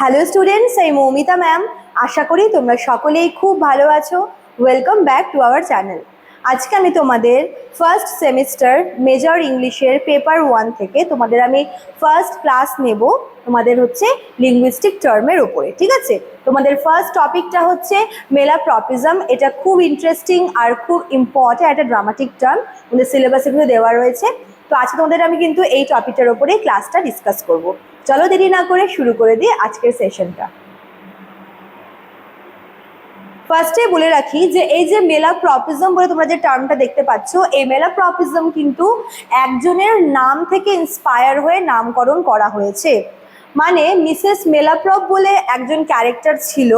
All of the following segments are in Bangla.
হ্যালো স্টুডেন্টস এই মৌমিতা ম্যাম আশা করি তোমরা সকলেই খুব ভালো আছো। Welcome back to our channel আজকে আমি তোমাদের ফার্স্ট সেমিস্টার মেজর ইংলিশের পেপার ওয়ান থেকে তোমাদের আমি ফার্স্ট ক্লাস নেব। তোমাদের হচ্ছে লিঙ্গুইস্টিক টার্মের ওপরে ঠিক আছে? তোমাদের ফার্স্ট টপিকটা হচ্ছে মেলা প্রপিজম এটা খুব ইন্টারেস্টিং আর খুব ইম্পর্ট্যান্ট একটা ড্রামাটিক টার্ম তোমাদের সিলেবাসে কিন্তু দেওয়া রয়েছে। তো আজকে তোমাদের আমি কিন্তু এই টপিকটার ওপরে ক্লাসটা ডিসকাস করব। চলো দেরি না করে শুরু করে দিই আজকের সেশনটা ফার্স্টে বলে রাখি যে, এই যে মেলা প্রপিজম বলে তোমরা যে টার্মটা দেখতে পাচ্ছ, এই মেলা প্রপিজম কিন্তু একজনের নাম থেকে ইন্সপায়ার হয়ে নামকরণ করা হয়েছে। মানে মিসেস মেলাপ্রপ বলে একজন ক্যারেক্টার ছিল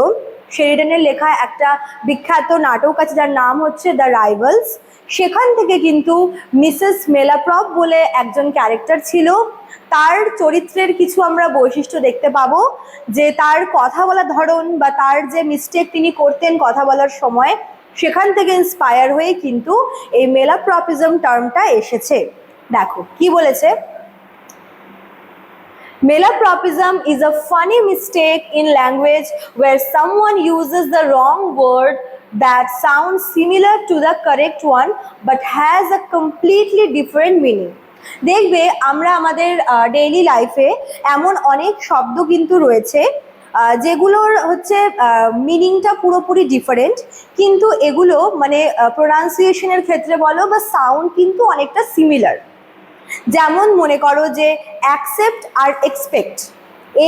শেরিডানের লেখা একটা বিখ্যাত নাটক আছে যার নাম হচ্ছে দ্য রাইভালস সেখান থেকে কিন্তু মিসেস মেলাপ্রপ বলে একজন ক্যারেক্টার ছিল। তার চরিত্রের কিছু আমরা বৈশিষ্ট্য দেখতে পাবো, যে তার কথা বলার ধরন বা তার যে মিস্টেক তিনি করতেন কথা বলার সময়, সেখান থেকে ইন্সপায়ার হয়ে কিন্তু এই মেলাপ্রপিজম টার্মটা এসেছে। দেখো, কি বলেছে? Malapropism is a funny mistake in language where someone uses the wrong word that sounds similar to the correct one but has a completely different meaning. দেখবে আমরা আমাদের ডেইলি লাইফে এমন অনেক শব্দ কিন্তু রয়েছে যেগুলোর হচ্ছে মিনিংটা পুরোপুরি ডিফারেন্ট কিন্তু এগুলো মানে প্রোনাউন্সিয়েশনের ক্ষেত্রে বলো বা সাউন্ড কিন্তু অনেকটা সিমিলার যেমন মনে করো যে অ্যাকসেপ্ট আর এক্সপেক্ট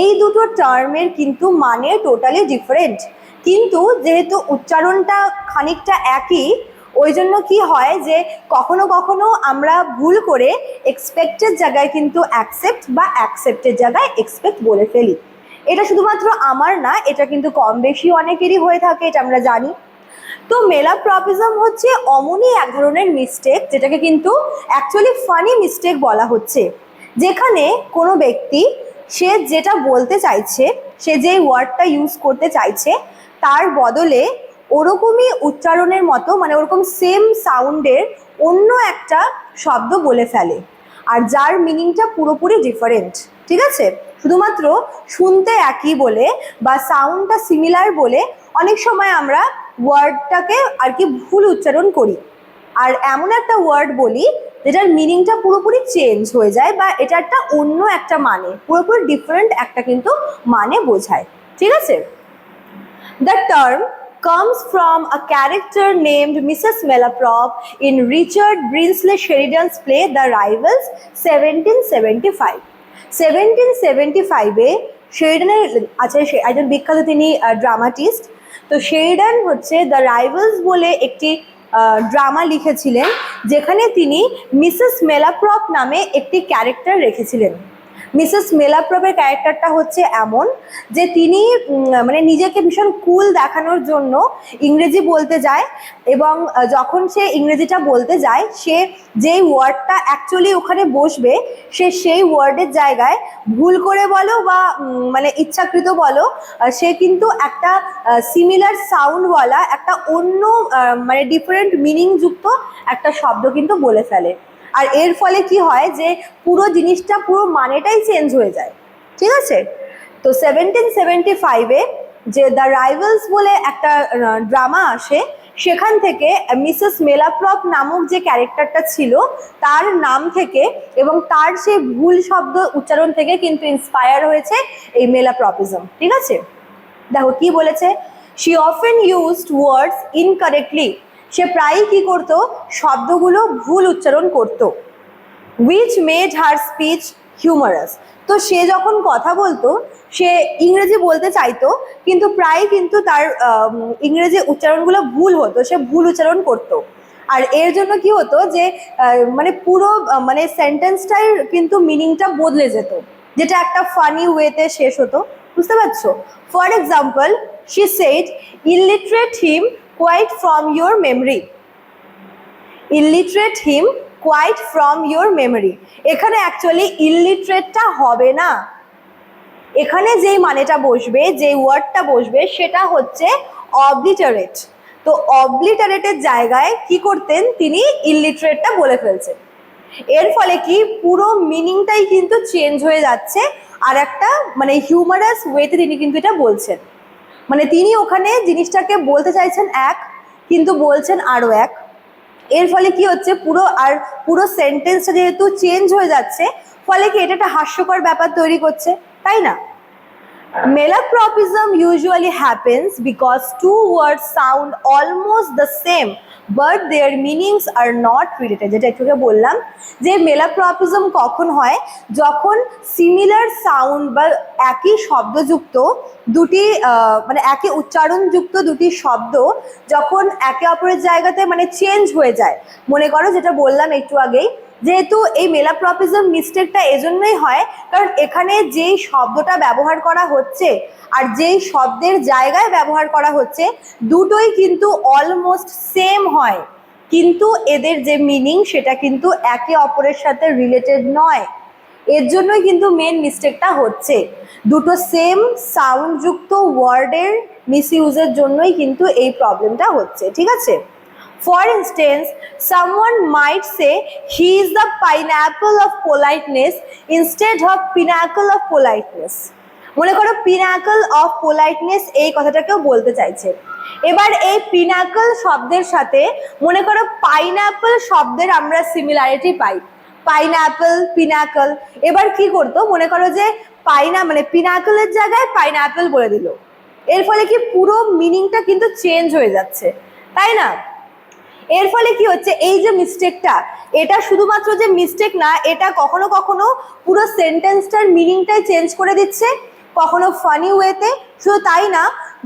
এই দুটো টার্মের কিন্তু মানে টোটালি ডিফারেন্ট কিন্তু যেহেতু উচ্চারণটা খানিকটা একই, ওই জন্য কি হয় যে কখনো কখনো আমরা ভুল করে এক্সপেক্টের জায়গায় কিন্তু অ্যাকসেপ্ট বা অ্যাকসেপ্টের জায়গায় এক্সপেক্ট বলে ফেলি। এটা শুধুমাত্র আমার না, এটা কিন্তু কম বেশি অনেকেরই হয়ে থাকে, এটা আমরা জানি। তো মেলাপ্রপিজম হচ্ছে অমনই এক ধরনের মিস্টেক যেটাকে কিন্তু অ্যাকচুয়ালি ফানি মিস্টেক বলা হচ্ছে। যেখানে কোনো ব্যক্তি, সে যেটা বলতে চাইছে, সে যে ওয়ার্ডটা ইউজ করতে চাইছে, তার বদলে ওরকমই উচ্চারণের মতো মানে ওরকম সেম সাউন্ডের অন্য একটা শব্দ বলে ফেলে। আর যার মিনিংটা পুরোপুরি ডিফারেন্ট ঠিক আছে? শুধুমাত্র শুনতে একই বলে বা সাউন্ডটা সিমিলার বলে অনেক সময় আমরা ওয়ার্ডটাকে আর কি ভুল উচ্চারণ করি আর এমন একটা ওয়ার্ড বলি, যেটার মিনিংটা পুরোপুরি চেঞ্জ হয়ে যায় বা এটা একটা অন্য একটা মানে পুরোপুরি ডিফারেন্ট একটা কিন্তু মানে বোঝায় ঠিক আছে The term comes from a character named Mrs. Malaprop in Richard Brinsley Sheridan's play The Rivals 1775. 1775 এ শেরিডানের আছে একজন বিখ্যাত তিনি ড্রামাটিস্ট তো শেরিডান হচ্ছে দ্য রাইভালস বলে একটি ড্রামা লিখেছিলেন, যেখানে তিনি মিসেস মেলাপ্রপ নামে একটি ক্যারেক্টার রেখেছিলেন। মিসেস মেলাপ্রপের ক্যারেক্টারটা হচ্ছে এমন যে তিনি মানে নিজেকে ভীষণ কুল দেখানোর জন্য ইংরেজি বলতে যায় এবং যখন সে ইংরেজিটা বলতে যায়, সে যেই ওয়ার্ডটা অ্যাকচুয়ালি ওখানে বসবে, সে সেই ওয়ার্ডের জায়গায় ভুল করে বলো বা মানে ইচ্ছাকৃত বলো সে কিন্তু একটা সিমিলার সাউন্ডওয়ালা একটা অন্য মানে ডিফারেন্ট মিনিং যুক্ত একটা শব্দ কিন্তু বলে ফেলে। আর এর ফলে কি হয় যে পুরো জিনিসটা পুরো মানেটাই চেঞ্জ হয়ে যায়। ঠিক আছে? তো সেভেন্টিন সেভেন্টি ফাইভে যে দ্য রাইভালস বলে একটা ড্রামা আসে, সেখান থেকে মিসেস মেলাপ্রপ নামক যে ক্যারেক্টারটা ছিল, তার নাম থেকে এবং তার সেই ভুল শব্দ উচ্চারণ থেকে কিন্তু ইন্সপায়ার হয়েছে এই মেলাপ্রপিজম ঠিক আছে? দেখো কি বলেছে? She often used words incorrectly সে প্রায়ই কি করতো? শব্দগুলো ভুল উচ্চারণ করতো। Which made her speech humorous তো সে যখন কথা বলতো, সে ইংরেজি বলতে চাইতো, কিন্তু প্রায় কিন্তু তার ইংরেজি উচ্চারণগুলো ভুল হতো, সে ভুল উচ্চারণ করতো। আর এর জন্য কি হতো যে মানে পুরো মানে সেন্টেন্সটাই কিন্তু মিনিংটা বদলে যেত। যেটা একটা ফানি ওয়েতে শেষ হতো। বুঝতে পারছ? For example she set illiterate him quite from your memory illiterate him quite from your memory এখানে অ্যাকচুয়ালি ইলিটারেটটা হবে না। এখানে যেই মানেটা বসবে, যেই ওয়ার্ডটা বসবে, সেটা হচ্ছে অবলিটারেট তো অবলিটারেটের জায়গায় কি করতেন তিনি? ইলিটারেটটা বলে ফেলছেন। এর ফলে কি? পুরো মিনিংটাই কিন্তু চেঞ্জ হয়ে যাচ্ছে। আর একটা মানে হিউমারাস ওয়েতে তিনি কিন্তু এটা বলছেন। মানে তিনি ওখানে জিনিসটাকে বলতে চাইছেন এক, কিন্তু বলছেন আরও এক। এর ফলে কি হচ্ছে? পুরো আর পুরো সেন্টেন্সটা যেহেতু চেঞ্জ হয়ে যাচ্ছে, ফলে কি এটা একটা হাস্যকর ব্যাপার তৈরি করছে, তাই না? Malapropism usually happens because two words sound almost the same, but their meanings are not related. যেটা একটু বললাম যে মেলাপ্রপিজম কখন হয়? যখন সিমিলার সাউন্ড বা একই শব্দযুক্ত দুটি মানে একই উচ্চারণযুক্ত দুটি শব্দ যখন একে অপরের জায়গাতে মানে চেঞ্জ হয়ে যায়। মনে করো যেটা বললাম একটু আগেই যেহেতু এই মেলাপ্রপিজম মিস্টেকটা এজন্যই হয়, কারণ এখানে যেই শব্দটা ব্যবহার করা হচ্ছে আর যেই শব্দের জায়গায় ব্যবহার করা হচ্ছে, দুটোই কিন্তু অলমোস্ট সেম হয়। কিন্তু এদের যে মিনিং সেটা কিন্তু একে অপরের সাথে রিলেটেড নয়। এর জন্যই কিন্তু মেন মিস্টেকটা হচ্ছে। দুটো সেম সাউন্ডযুক্ত ওয়ার্ডের মিসইউজের জন্যই কিন্তু এই প্রবলেমটা হচ্ছে, ঠিক আছে? For instance, someone might say he is the pineapple of politeness instead of pinnacle of politeness. মনে করো পিনাকল অফ পোলাইটনেস এই কথাটাকেও বলতে চাইছে। এবার এই পিনাকল শব্দের সাথে মনে করো পাইনাপল শব্দের আমরা সিমিলারিটি পাই। পাইনাপল পিনাকল এবার কি করতো? মনে করো যে পাইনা মানে পিনাকলের জায়গায় পাইনাপল বলে দিল। এর ফলে কি পুরো মিনিংটা কিন্তু চেঞ্জ হয়ে যাচ্ছে। তাই না? এর ফলে কি হচ্ছে? এই যে মিস্টেকটা এটা শুধুমাত্র যে মিস্টেক না, এটা কখনো কখনো পুরো সেন্টেন্সটার মিনিংটাই চেঞ্জ করে দিচ্ছে, কখনো ফানি ওয়েতে শুধু তাই না,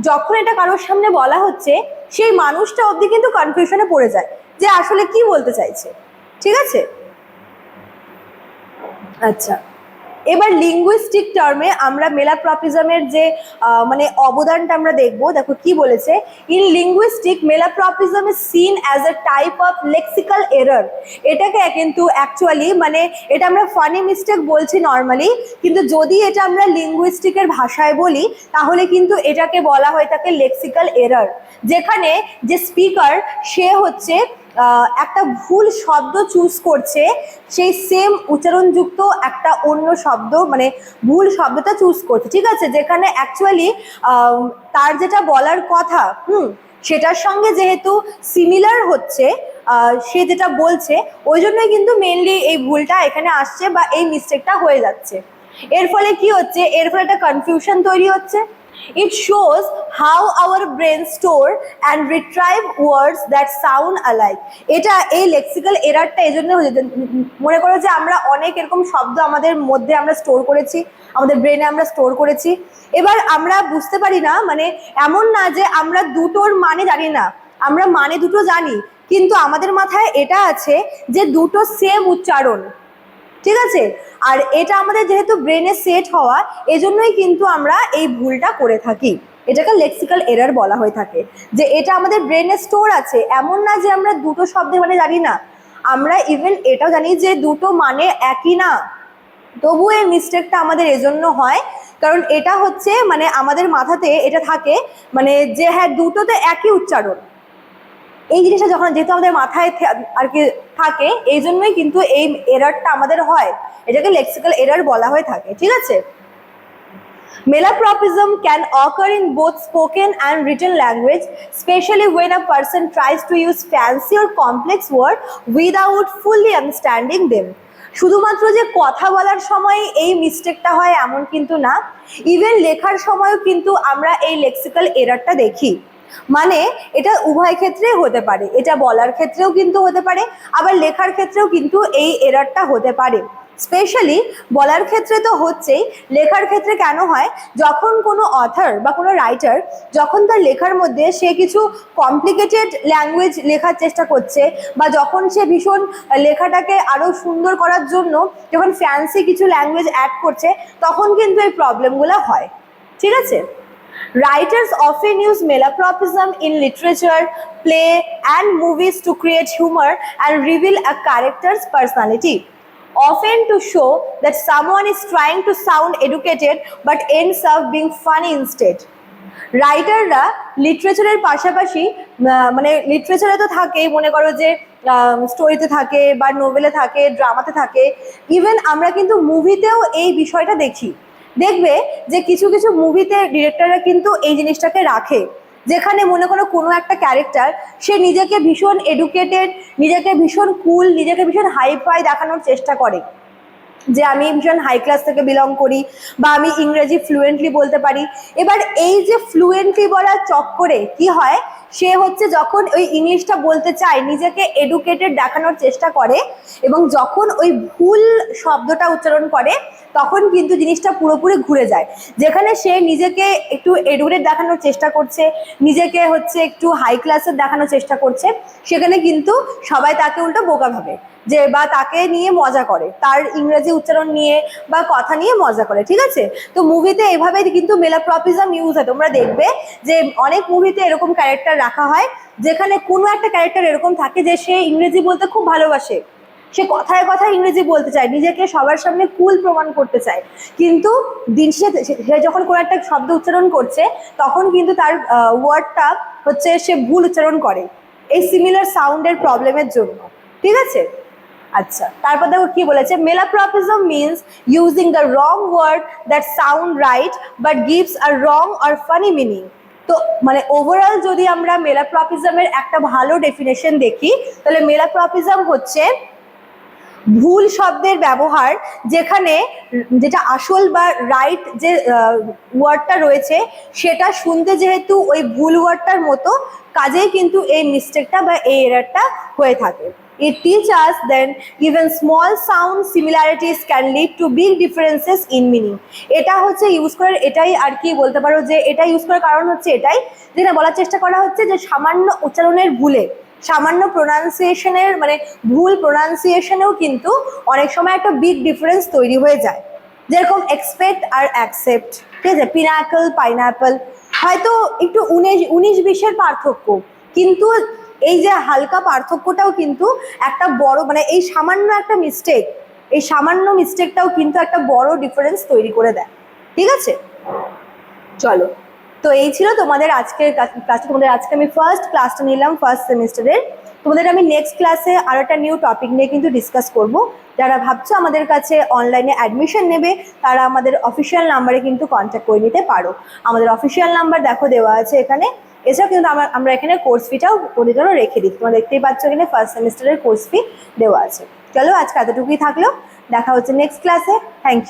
যখন এটা কারোর সামনে বলা হচ্ছে, সেই মানুষটা অবধি কিন্তু কনফিউশনে পড়ে যায়, যে আসলে কি বলতে চাইছে। ঠিক আছে? আচ্ছা। এবার লিঙ্গুইস্টিক টার্মে আমরা মেলাপ্রপিজমের যে মানে অবদানটা আমরা দেখব, দেখো কি বলেছে? In linguistic malapropism is seen as a type of lexical error এটাকে কিন্তু অ্যাকচুয়ালি মানে এটা আমরা ফানি মিস্টেক বলছি নর্মালি কিন্তু যদি এটা আমরা লিঙ্গুইস্টিকের ভাষায় বলি, তাহলে কিন্তু এটাকে বলা হয়ে থাকে লেক্সিক্যাল এরর যেখানে যে স্পিকার সে হচ্ছে একটা ভুল শব্দ চুজ করছে, সেই সেম উচ্চারণযুক্ত একটা অন্য শব্দ মানে ভুল শব্দটা চুজ করছে। ঠিক আছে? যেখানে অ্যাকচুয়ালি তার যেটা বলার কথা, হুম, সেটার সঙ্গে যেহেতু সিমিলার হচ্ছে সে যেটা বলছে, ওই জন্যই কিন্তু মেনলি এই ভুলটা এখানে আসছে বা এই মিস্টেকটা হয়ে যাচ্ছে। এর ফলে কি হচ্ছে? এর ফলে একটা কনফিউশন তৈরি হচ্ছে। It shows how our brain store and retrieve words that sound alike এটা এই লেক্সিক্যাল এরারটা এই জন্য মনে করো যে আমরা অনেক এরকম শব্দ আমাদের মধ্যে আমরা স্টোর করেছি, আমাদের ব্রেনে আমরা স্টোর করেছি। এবার আমরা বুঝতে পারি না মানে এমন না যে আমরা দুটোর মানে জানি না। আমরা মানে দুটো জানি, কিন্তু আমাদের মাথায় এটা আছে যে দুটো সেম উচ্চারণ। ঠিক আছে? আর এটা আমাদের যেহেতু ব্রেনে সেট হওয়া, এজন্যই কিন্তু আমরা এই ভুলটা করে থাকি। এটাকে লেক্সিক্যাল এরার বলা হয়ে থাকে। যে এটা আমাদের ব্রেনে স্টোর আছে, এমন না যে আমরা দুটো শব্দের মানে জানি না। আমরা ইভেন এটাও জানি যে দুটো মানে একই না। তবু এই মিস্টেকটা আমাদের এজন্য হয়, কারণ এটা হচ্ছে মানে আমাদের মাথাতে এটা থাকে মানে যে হ্যাঁ দুটোতে একই উচ্চারণ। এই জিনিসটা যখন যেহেতু আমাদের মাথায় আর কি থাকে এই জন্যই কিন্তু এই এরারটা আমাদের হয়। এটাকে লেক্সিক্যাল এরার বলা হয়ে থাকে ঠিক আছে? Malapropism can occur in both spoken and written language, especially when a person tries to use fancy or complex word without fully understanding them. শুধুমাত্র যে কথা বলার সময় এই মিস্টেকটা হয় এমন কিন্তু না ইভেন লেখার সময়ও কিন্তু আমরা এই লেক্সিক্যাল এরারটা দেখি। মানে এটা উভয় ক্ষেত্রেই হতে পারে। এটা বলার ক্ষেত্রেও কিন্তু হতে পারে, আবার লেখার ক্ষেত্রেও কিন্তু এই এরারটা হতে পারে। স্পেশালি বলার ক্ষেত্রে তো হচ্ছেই, লেখার ক্ষেত্রে কেন হয়, যখন কোনো অথার বা কোনো রাইটার যখন তার লেখার মধ্যে সে কিছু কমপ্লিকেটেড ল্যাঙ্গুয়েজ লেখার চেষ্টা করছে, বা যখন সে ভীষণ লেখাটাকে আরও সুন্দর করার জন্য যখন ফ্যান্সি কিছু ল্যাঙ্গুয়েজ অ্যাড করছে, তখন কিন্তু এই প্রবলেমগুলো হয়। ঠিক আছে? Writers often use malapropism in literature, play, and movies to create humor and reveal a character's personality. Often to show that someone is trying to sound educated but ends up being funny instead. রাইটাররা লিটারেচারের পাশাপাশি মানে লিটারেচারে তো থাকেই মনে করো যে স্টোরিতে থাকে বা নোভেলে থাকে ড্রামাতে থাকে ইভেন আমরা কিন্তু মুভিতেও এই বিষয়টা দেখি দেখবে যে কিছু কিছু মুভিতে ডিরেক্টররা কিন্তু এই জিনিসটাকে রাখে। যেখানে মনে করো কোনো একটা ক্যারেক্টার সে নিজেকে ভীষণ এডুকেটেড নিজেকে ভীষণ কুল নিজেকে ভীষণ হাইফাই দেখানোর চেষ্টা করে। যে আমি ভীষণ হাই ক্লাস থেকে বিলং করি বা আমি ইংরেজি ফ্লুয়েন্টলি বলতে পারি। এবার এই যে ফ্লুয়েন্টলি বলার চক্করে কি হয়, সে হচ্ছে যখন ওই ইংলিশটা বলতে চায়, নিজেকে এডুকেটেড দেখানোর চেষ্টা করে এবং যখন ওই ভুল শব্দটা উচ্চারণ করে, তখন কিন্তু জিনিসটা পুরোপুরি ঘুরে যায়। যেখানে সে নিজেকে একটু এডুকেটেড দেখানোর চেষ্টা করছে, নিজেকে হচ্ছে একটু হাই ক্লাসের দেখানোর চেষ্টা করছে, সেখানে কিন্তু সবাই তাকে উল্টো বোকা ভাবে। যে বা তাকে নিয়ে মজা করে, তার ইংরেজি উচ্চারণ নিয়ে বা কথা নিয়ে মজা করে, ঠিক আছে? তো মুভিতে এভাবে কিন্তু মেলাপ্রপিজম ইউজ হয়। তোমরা দেখবে যে অনেক মুভিতে এরকম ক্যারেক্টার রাখা হয়, যেখানে কোনো একটা ক্যারেক্টার এরকম থাকে যে সে ইংরেজি বলতে খুব ভালোবাসে। সে কথায় কথায় ইংরেজি বলতে চায়, নিজেকে সবার সামনে কুল প্রমাণ করতে চায়। কিন্তু দিন সে যখন কোনো একটা শব্দ উচ্চারণ করছে, তখন কিন্তু তার ওয়ার্ডটা হচ্ছে সে ভুল উচ্চারণ করে। এই সিমিলার সাউন্ডের প্রবলেমের জন্য, ঠিক আছে? আচ্ছা তারপর দেখো কি বলেছে? Malapropism means using the wrong word that sound right but gives a wrong or funny meaning তো মানে ওভারঅল যদি আমরা মেলাপ্রপিজমের একটা ভালো ডেফিনেশন দেখি, তাহলে মেলাপ্রপিজম হচ্ছে ভুল শব্দের ব্যবহার যেখানে যেটা আসল বা রাইট যে ওয়ার্ডটা রয়েছে সেটা শুনতে যেহেতু ওই ভুল ওয়ার্ডটার মতো, কাজেই কিন্তু এই মিস্টেকটা বা এই এরারটা হয়ে থাকে। It teaches us then even small sound similarities can lead to big differences in meaning. এটা হচ্ছে ইউজ করার, এটাই আর কি বলতে পারো যে এটা ইউজ করার কারণ হচ্ছে এটাই যেটা বলার চেষ্টা করা হচ্ছে যে সামান্য উচ্চারণের ভুলে, সামান্য প্রোনাউন্সিয়েশনের মানে ভুল প্রোনাউন্সিয়েশনেও কিন্তু অনেক সময় একটা বিগ ডিফারেন্স তৈরি হয়ে যায় যেরকম এক্সপেক্ট আর অ্যাকসেপ্ট ঠিক আছে পিনাকল পাইনাপল হয়তো একটু উনিশ উনিশ বিশের পার্থক্য, কিন্তু এই যে হালকা পার্থক্যটাও কিন্তু একটা বড় মানে এই সামান্য একটা মিস্টেক এই সামান্য মিস্টেকটাও কিন্তু একটা বড় ডিফারেন্স তৈরি করে দেয়। ঠিক আছে? চলো। তো এই ছিল তোমাদের আজকের ক্লাসটা। তোমাদের আজকে আমি ফার্স্ট ক্লাসটা নিলাম ফার্স্ট সেমিস্টারের তোমাদের আমি নেক্সট ক্লাসে আরও একটা নিউ টপিক নিয়ে কিন্তু ডিসকাস করব। যারা ভাবছ আমাদের কাছে অনলাইনে অ্যাডমিশন নেবে, তারা আমাদের অফিসিয়াল নাম্বারে কিন্তু কন্ট্যাক্ট করে নিতে পারো। আমাদের অফিসিয়াল নাম্বার দেখো দেওয়া আছে এখানে। এছাড়াও কিন্তু আমরা এখানে কোর্স ফিটাও ওদের জন্য রেখে দিই। তোমরা দেখতেই পাচ্ছ এখানে ফার্স্ট সেমিস্টারের কোর্স ফি দেওয়া আছে। চলো আজকে এতটুকুই থাকল। দেখা হচ্ছে নেক্সট ক্লাসে থ্যাংক ইউ